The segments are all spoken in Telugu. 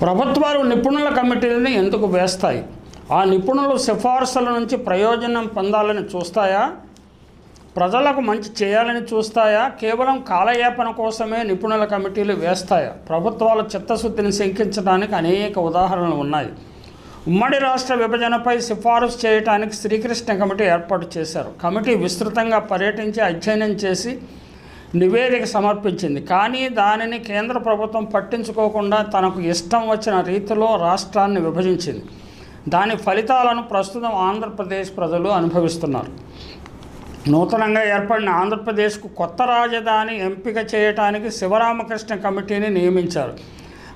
ప్రభుత్వాలు నిపుణుల కమిటీలని ఎందుకు వేస్తాయి? ఆ నిపుణులు సిఫార్సుల నుంచి ప్రయోజనం పొందాలని చూస్తాయా? ప్రజలకు మంచి చేయాలని చూస్తాయా? కేవలం కాలయాపన కోసమే నిపుణుల కమిటీలు వేస్తాయా? ప్రభుత్వాల చిత్తశుద్ధిని శంకించడానికి అనేక ఉదాహరణలు ఉన్నాయి. ఉమ్మడి రాష్ట్ర విభజనపై సిఫారసు చేయడానికి శ్రీకృష్ణ కమిటీ ఏర్పాటు చేశారు. కమిటీ విస్తృతంగా పర్యటించి అధ్యయనం చేసి నివేదిక సమర్పించింది. కానీ దానిని కేంద్ర ప్రభుత్వం పట్టించుకోకుండా తనకు ఇష్టం వచ్చిన రీతిలో రాష్ట్రాన్ని విభజించింది. దాని ఫలితాలను ప్రస్తుతం ఆంధ్రప్రదేశ్ ప్రజలు అనుభవిస్తున్నారు. నూతనంగా ఏర్పడిన ఆంధ్రప్రదేశ్కు కొత్త రాజధాని ఎంపిక చేయటానికి శివరామకృష్ణ కమిటీని నియమించారు.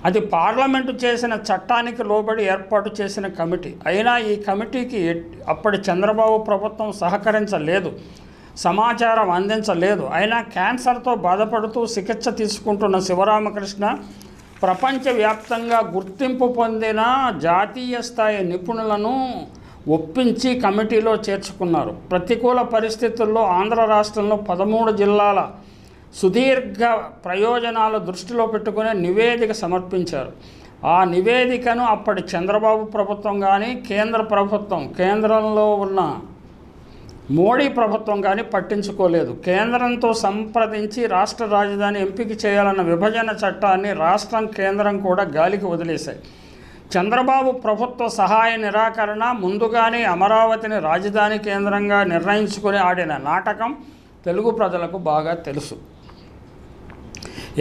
అది పార్లమెంటు చేసిన చట్టానికి లోబడి ఏర్పాటు చేసిన కమిటీ. అయినా ఈ కమిటీకి ఎట్- అప్పటి చంద్రబాబు ప్రభుత్వం సహకరించలేదు. సమాచారం అందించలేదు. అయినా క్యాన్సర్తో బాధపడుతూ చికిత్స తీసుకుంటున్న శివరామకృష్ణ ప్రపంచవ్యాప్తంగా గుర్తింపు పొందిన జాతీయ స్థాయి నిపుణులను ఒప్పించి కమిటీలో చేర్చుకున్నారు. ప్రతికూల పరిస్థితుల్లో ఆంధ్ర రాష్ట్రంలో పదమూడు జిల్లాల సుదీర్ఘ ప్రయోజనాలు దృష్టిలో పెట్టుకునే నివేదిక సమర్పించారు. ఆ నివేదికను అప్పటి చంద్రబాబు ప్రభుత్వం కానీ కేంద్ర ప్రభుత్వం కేంద్రంలో ఉన్న మోడీ ప్రభుత్వం కానీ పట్టించుకోలేదు. కేంద్రంతో సంప్రదించి రాష్ట్ర రాజధాని ఎంపిక చేయాలన్న విభజన చట్టాన్ని రాష్ట్రం కేంద్రం కూడా గాలికి వదిలేశాయి. చంద్రబాబు ప్రభుత్వ సహాయ నిరాకరణ ముందుగానే అమరావతిని రాజధాని కేంద్రంగా నిర్ణయించుకుని ఆడిన నాటకం తెలుగు ప్రజలకు బాగా తెలుసు.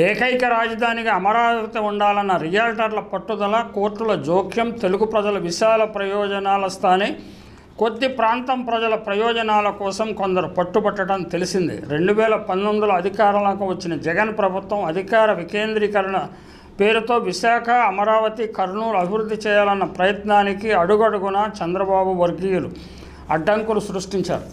ఏకైక రాజధానిగా అమరావతి ఉండాలన్న రియాల్టర్ల పట్టుదల కోర్టుల జోక్యం తెలుగు ప్రజల విశాల ప్రయోజనాల స్థానే కొద్ది ప్రాంతం ప్రజల ప్రయోజనాల కోసం కొందరు పట్టుబట్టడం తెలిసింది. రెండు వేల పంతొమ్మిదిలో అధికారంలోకి వచ్చిన జగన్ ప్రభుత్వం అధికార వికేంద్రీకరణ పేరుతో విశాఖ అమరావతి కర్నూలు అభివృద్ధి చేయాలన్న ప్రయత్నానికి అడుగడుగున చంద్రబాబు వర్గీయులు అడ్డంకులు సృష్టించారు.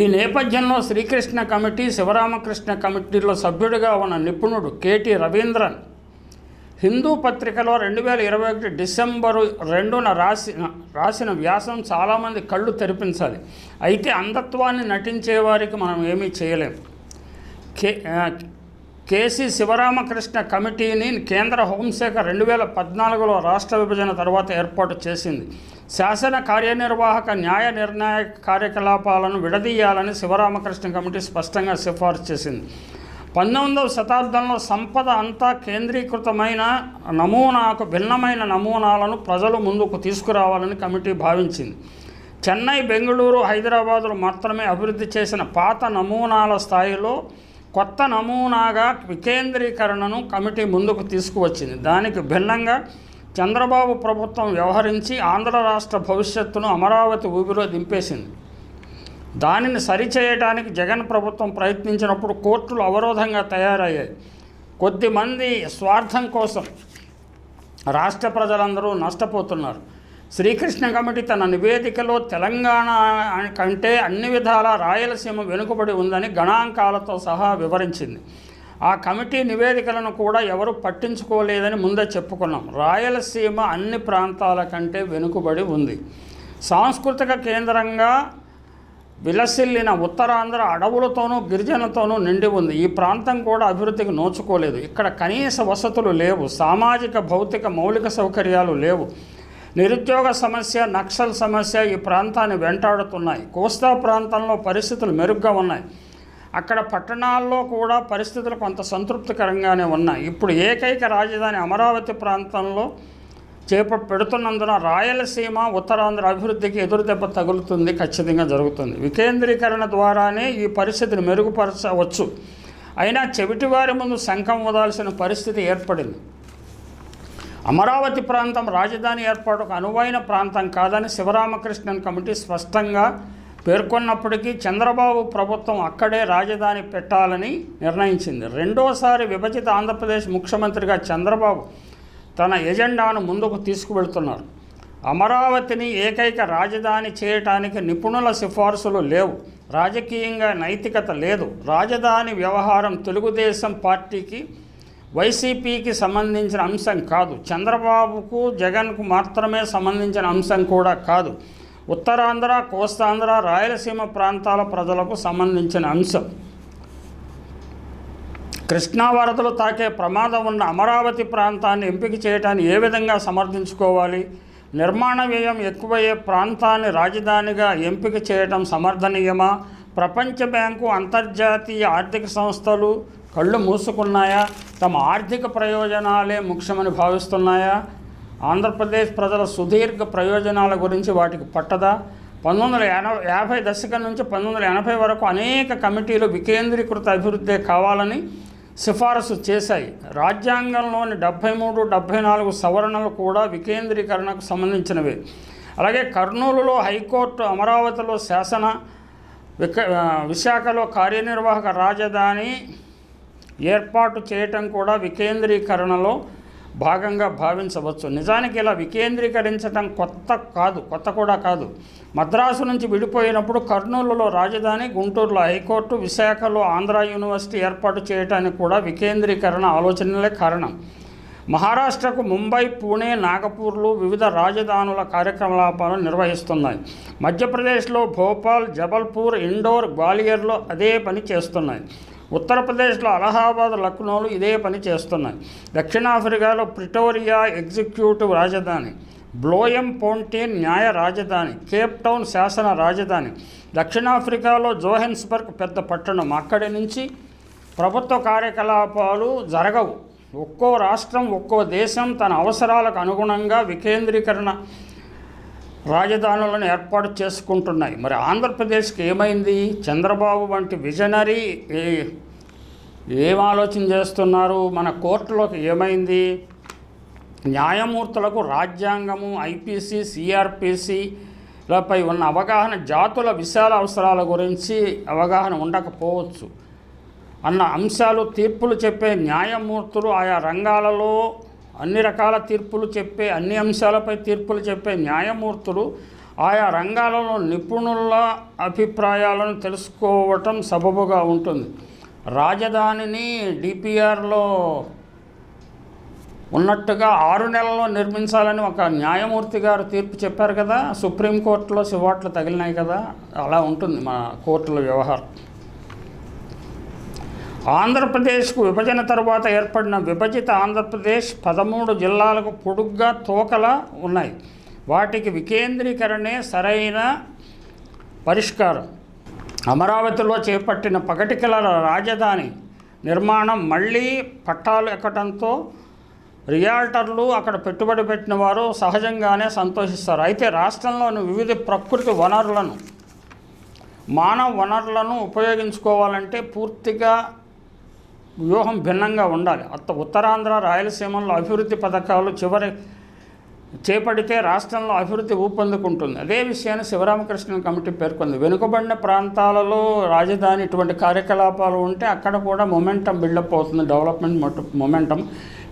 ఈ నేపథ్యంలో శ్రీకృష్ణ కమిటీ శివరామకృష్ణ కమిటీలో సభ్యుడిగా ఉన్న నిపుణుడు కేటి రవీంద్రన్ హిందూ పత్రికలో రెండు వేల ఇరవై ఒకటి డిసెంబరు రెండున రాసిన రాసిన వ్యాసం చాలామంది కళ్ళు తెరిపించాలి. అయితే అంధత్వాన్ని నటించే వారికి మనం ఏమీ చేయలేం. కే కేసీ శివరామకృష్ణ కమిటీని కేంద్ర హోంశాఖ రెండు వేల పద్నాలుగులో రాష్ట్ర విభజన తర్వాత ఏర్పాటు చేసింది. శాసన కార్యనిర్వాహక న్యాయ నిర్ణాయక కార్యకలాపాలను విడదీయాలని శివరామకృష్ణ కమిటీ స్పష్టంగా సిఫార్సు చేసింది. పంతొమ్మిదవ శతాబ్దంలో సంపద అంతా కేంద్రీకృతమైన నమూనాకు భిన్నమైన నమూనాలను ప్రజలు ముందుకు తీసుకురావాలని కమిటీ భావించింది. చెన్నై బెంగళూరు హైదరాబాదులు మాత్రమే అభివృద్ధి చేసిన పాత నమూనాల స్థాయిలో కొత్త నమూనాగా వికేంద్రీకరణను కమిటీ ముందుకు తీసుకువచ్చింది. దానికి భిన్నంగా చంద్రబాబు ప్రభుత్వం వ్యవహరించి ఆంధ్ర రాష్ట్ర భవిష్యత్తును అమరావతి ఊబిలో దింపేసింది. దానిని సరిచేయడానికి జగన్ ప్రభుత్వం ప్రయత్నించినప్పుడు కోర్టులు అవరోధంగా తయారయ్యాయి. కొద్దిమంది స్వార్థం కోసం రాష్ట్ర ప్రజలందరూ నష్టపోతున్నారు. శ్రీకృష్ణ కమిటీ తన నివేదికలో తెలంగాణ కంటే అన్ని విధాల రాయలసీమ వెనుకబడి ఉందని గణాంకాలతో సహా వివరించింది. ఆ కమిటీ నివేదికలను కూడా ఎవరు పట్టించుకోలేదని ముందే చెప్పుకున్నాం. రాయలసీమ అన్ని ప్రాంతాల కంటే వెనుకబడి ఉంది. సాంస్కృతిక కేంద్రంగా విలసిల్లిన ఉత్తరాంధ్ర అడవులతోనూ గిరిజనతోనూ నిండి ఉంది. ఈ ప్రాంతం కూడా అభివృద్ధికి నోచుకోలేదు. ఇక్కడ కనీస వసతులు లేవు. సామాజిక భౌతిక మౌలిక సౌకర్యాలు లేవు. నిరుద్యోగ సమస్య నక్సల్ సమస్య ఈ ప్రాంతాన్ని వెంటాడుతున్నాయి. కోస్తా ప్రాంతంలో పరిస్థితులు మెరుగ్గా ఉన్నాయి. అక్కడ పట్టణాల్లో కూడా పరిస్థితులు కొంత సంతృప్తికరంగానే ఉన్నాయి. ఇప్పుడు ఏకైక రాజధాని అమరావతి ప్రాంతంలో చేప పెడుతున్నందున రాయలసీమ ఉత్తరాంధ్ర అభివృద్ధికి ఎదురుదెబ్బ తగులుతుంది ఖచ్చితంగా జరుగుతుంది. వికేంద్రీకరణ ద్వారానే ఈ పరిస్థితిని మెరుగుపరచవచ్చు. అయినా చెవిటివారి ముందు శంఖం వదాల్సిన పరిస్థితి ఏర్పడింది. అమరావతి ప్రాంతం రాజధాని ఏర్పాటుకు అనువైన ప్రాంతం కాదని శివరామకృష్ణన్ కమిటీ స్పష్టంగా పేర్కొన్నప్పటికీ చంద్రబాబు ప్రభుత్వం అక్కడే రాజధాని పెట్టాలని నిర్ణయించింది. రెండోసారి విభజిత ఆంధ్రప్రదేశ్ ముఖ్యమంత్రిగా చంద్రబాబు తన ఎజెండాను ముందుకు తీసుకువెళ్తున్నారు. అమరావతిని ఏకైక రాజధాని చేయటానికి నిపుణుల సిఫార్సులు లేవు. రాజకీయంగా నైతికత లేదు. రాజధాని వ్యవహారం తెలుగుదేశం పార్టీకి వైసీపీకి సంబంధించిన అంశం కాదు. చంద్రబాబుకు జగన్కు మాత్రమే సంబంధించిన అంశం కూడా కాదు. ఉత్తరాంధ్ర కోస్తాంధ్ర రాయలసీమ ప్రాంతాల ప్రజలకు సంబంధించిన అంశం. కృష్ణా వరదలు తాకే ప్రమాదం ఉన్న అమరావతి ప్రాంతాన్ని ఎంపిక చేయటాన్ని ఏ విధంగా సమర్థించుకోవాలి? నిర్మాణ వ్యయం ఎక్కువయ్యే ప్రాంతాన్ని రాజధానిగా ఎంపిక చేయడం సమర్థనీయమా? ప్రపంచ బ్యాంకు అంతర్జాతీయ ఆర్థిక సంస్థలు కళ్ళు మూసుకున్నాయా? తమ ఆర్థిక ప్రయోజనాలే ముఖ్యమని భావిస్తున్నాయా? ఆంధ్రప్రదేశ్ ప్రజల సుదీర్ఘ ప్రయోజనాల గురించి వాటికి పట్టదా? పంతొమ్మిది వందల ఎనభై యాభై దశకం నుంచి పంతొమ్మిది వందల ఎనభై వరకు అనేక కమిటీలు వికేంద్రీకృత అభివృద్ధి కావాలని సిఫారసు చేశాయి. రాజ్యాంగంలోని డెబ్భై మూడు డెబ్భై నాలుగు సవరణలు కూడా వికేంద్రీకరణకు సంబంధించినవి. అలాగే కర్నూలులో హైకోర్టు అమరావతిలో శాసన విక విశాఖలో కార్యనిర్వాహక రాజధాని ఏర్పాటు చేయటం కూడా వికేంద్రీకరణలో భాగంగా భావించవచ్చు. నిజానికి ఇలా వికేంద్రీకరించడం కొత్త కాదు కొత్త కూడా కాదు. మద్రాసు నుంచి విడిపోయినప్పుడు కర్నూలులో రాజధాని గుంటూరులో హైకోర్టు విశాఖలో ఆంధ్ర యూనివర్సిటీ ఏర్పాటు చేయడానికి కూడా వికేంద్రీకరణ ఆలోచనలే కారణం. మహారాష్ట్రకు ముంబై పూణే నాగపూర్లు వివిధ రాజధానుల కార్యకలాపాలను నిర్వహిస్తున్నాయి. మధ్యప్రదేశ్లో భోపాల్ జబల్పూర్ ఇండోర్ గ్వాలియర్లో అదే పని చేస్తున్నాయి. ఉత్తరప్రదేశ్లో అలహాబాద్ లక్నోలు ఇదే పని చేస్తున్నాయి. దక్షిణాఫ్రికాలో ప్రిటోరియా ఎగ్జిక్యూటివ్ రాజధాని బ్లోయం పోంటీన్ న్యాయ రాజధాని కేప్ టౌన్ శాసన రాజధాని దక్షిణాఫ్రికాలో జోహెన్స్బర్గ్ పెద్ద పట్టణం. అక్కడి నుంచి ప్రభుత్వ కార్యకలాపాలు జరగవు. ఒక్కో రాష్ట్రం ఒక్కో దేశం తన అవసరాలకు అనుగుణంగా వికేంద్రీకరణ రాజధానులను ఏర్పాటు చేసుకుంటున్నాయి. మరి ఆంధ్రప్రదేశ్కి ఏమైంది? చంద్రబాబు వంటి విజనరీ ఏ- ఏం ఆలోచన చేస్తున్నారు? మన కోర్టులోకి ఏమైంది? న్యాయమూర్తులకు రాజ్యాంగము ఐపీసీ సిఆర్పిసిలపై ఉన్న అవగాహన జాతుల విశాల అవసరాల గురించి అవగాహన ఉండకపోవచ్చు అన్న అంశాలు తీర్పులు చెప్పే న్యాయమూర్తులు ఆయా రంగాలలో అన్ని రకాల తీర్పులు చెప్పే అన్ని అంశాలపై తీర్పులు చెప్పే న్యాయమూర్తులు ఆయా రంగాలలో నిపుణుల అభిప్రాయాలను తెలుసుకోవటం సబబుగా ఉంటుంది. రాజధానిని డిపిఆర్లో ఉన్నట్టుగా ఆరు నెలల్లో నిర్మించాలని ఒక న్యాయమూర్తి గారు తీర్పు చెప్పారు కదా సుప్రీంకోర్టులో సివాట్లు తగిలినాయి కదా అలా ఉంటుంది మా కోర్టుల వ్యవహారం. ఆంధ్రప్రదేశ్కు విభజన తర్వాత ఏర్పడిన విభజిత ఆంధ్రప్రదేశ్ పదమూడు జిల్లాలకు పొడుగ్గా తోకల ఉన్నాయి. వాటికి వికేంద్రీకరణే సరైన పరిష్కారం. అమరావతిలో చేపట్టిన పగటికల రాజధాని నిర్మాణం మళ్ళీ పట్టాలు ఎక్కడంతో రియాల్టర్లు అక్కడ పెట్టుబడి పెట్టిన వారు సహజంగానే సంతోషిస్తారు. అయితే రాష్ట్రంలోని వివిధ ప్రకృతి వనరులను మానవ వనరులను ఉపయోగించుకోవాలంటే పూర్తిగా వ్యూహం భిన్నంగా ఉండాలి. అత్త ఉత్తరాంధ్ర రాయలసీమలో అభివృద్ధి పథకాలు చివరి చేపడితే రాష్ట్రంలో అభివృద్ధి ఊపందుకుంటుంది. అదే విషయాన్ని శివరామకృష్ణ కమిటీ పేర్కొంది. వెనుకబడిన ప్రాంతాలలో రాజధాని ఇటువంటి కార్యకలాపాలు ఉంటే అక్కడ కూడా మొమెంటం బిల్డప్ అవుతుంది. Development momentum.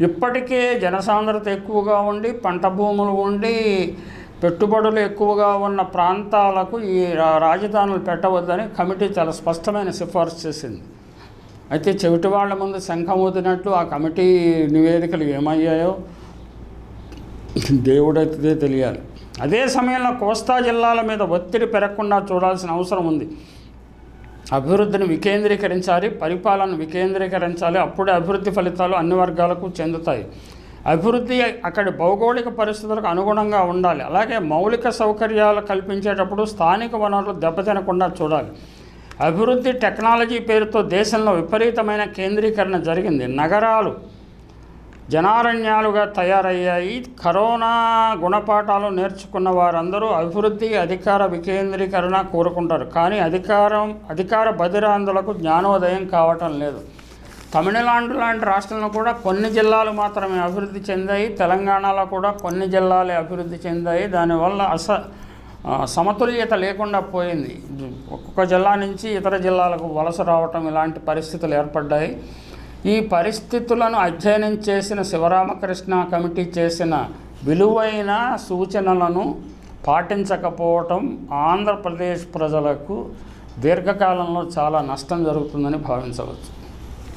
ఇప్పటికే జనసాంద్రత ఎక్కువగా ఉండి పంట భూములు ఉండి పెట్టుబడులు ఎక్కువగా ఉన్న ప్రాంతాలకు ఈ రాజధానులు పెట్టవద్దని కమిటీ చాలా స్పష్టమైన సిఫార్సు చేసింది. అయితే చెవిటి వాళ్ళ ముందు శంఖం ఊదినట్లు ఆ కమిటీ నివేదికలు ఏమయ్యాయో దేవుడైతే తెలియాలి. అదే సమయంలో కోస్తా జిల్లాల మీద ఒత్తిడి పెరగకుండా చూడాల్సిన అవసరం ఉంది. అభివృద్ధిని వికేంద్రీకరించాలి పరిపాలన వికేంద్రీకరించాలి అప్పుడే అభివృద్ధి ఫలితాలు అన్ని వర్గాలకు చెందుతాయి. అభివృద్ధి అక్కడి భౌగోళిక పరిస్థితులకు అనుగుణంగా ఉండాలి. అలాగే మౌలిక సౌకర్యాలు కల్పించేటప్పుడు స్థానిక వనరులు దెబ్బతినకుండా చూడాలి. అభివృద్ధి టెక్నాలజీ పేరుతో దేశంలో విపరీతమైన కేంద్రీకరణ జరిగింది. నగరాలు జనారణ్యాలుగా తయారయ్యాయి. కరోనా గుణపాఠాలు నేర్చుకున్న వారందరూ అభివృద్ధి అధికార వికేంద్రీకరణ కోరుకుంటారు. కానీ అధికారం అధికార బదిరాంధులకు జ్ఞానోదయం కావటం లేదు. తమిళనాడు లాంటి రాష్ట్రంలో కూడా కొన్ని జిల్లాలు మాత్రమే అభివృద్ధి చెందాయి. తెలంగాణలో కూడా కొన్ని జిల్లాలే అభివృద్ధి చెందాయి. దానివల్ల అస సమతుల్యత లేకుండా పోయింది. ఒక్కొక్క జిల్లా నుంచి ఇతర జిల్లాలకు వలస రావటం ఇలాంటి పరిస్థితులు ఏర్పడ్డాయి. ఈ పరిస్థితులను అధ్యయనం చేసిన శివరామకృష్ణ కమిటీ చేసిన విలువైన సూచనలను పాటించకపోవటం ఆంధ్రప్రదేశ్ ప్రజలకు దీర్ఘకాలంలో చాలా నష్టం జరుగుతుందని భావించవచ్చు.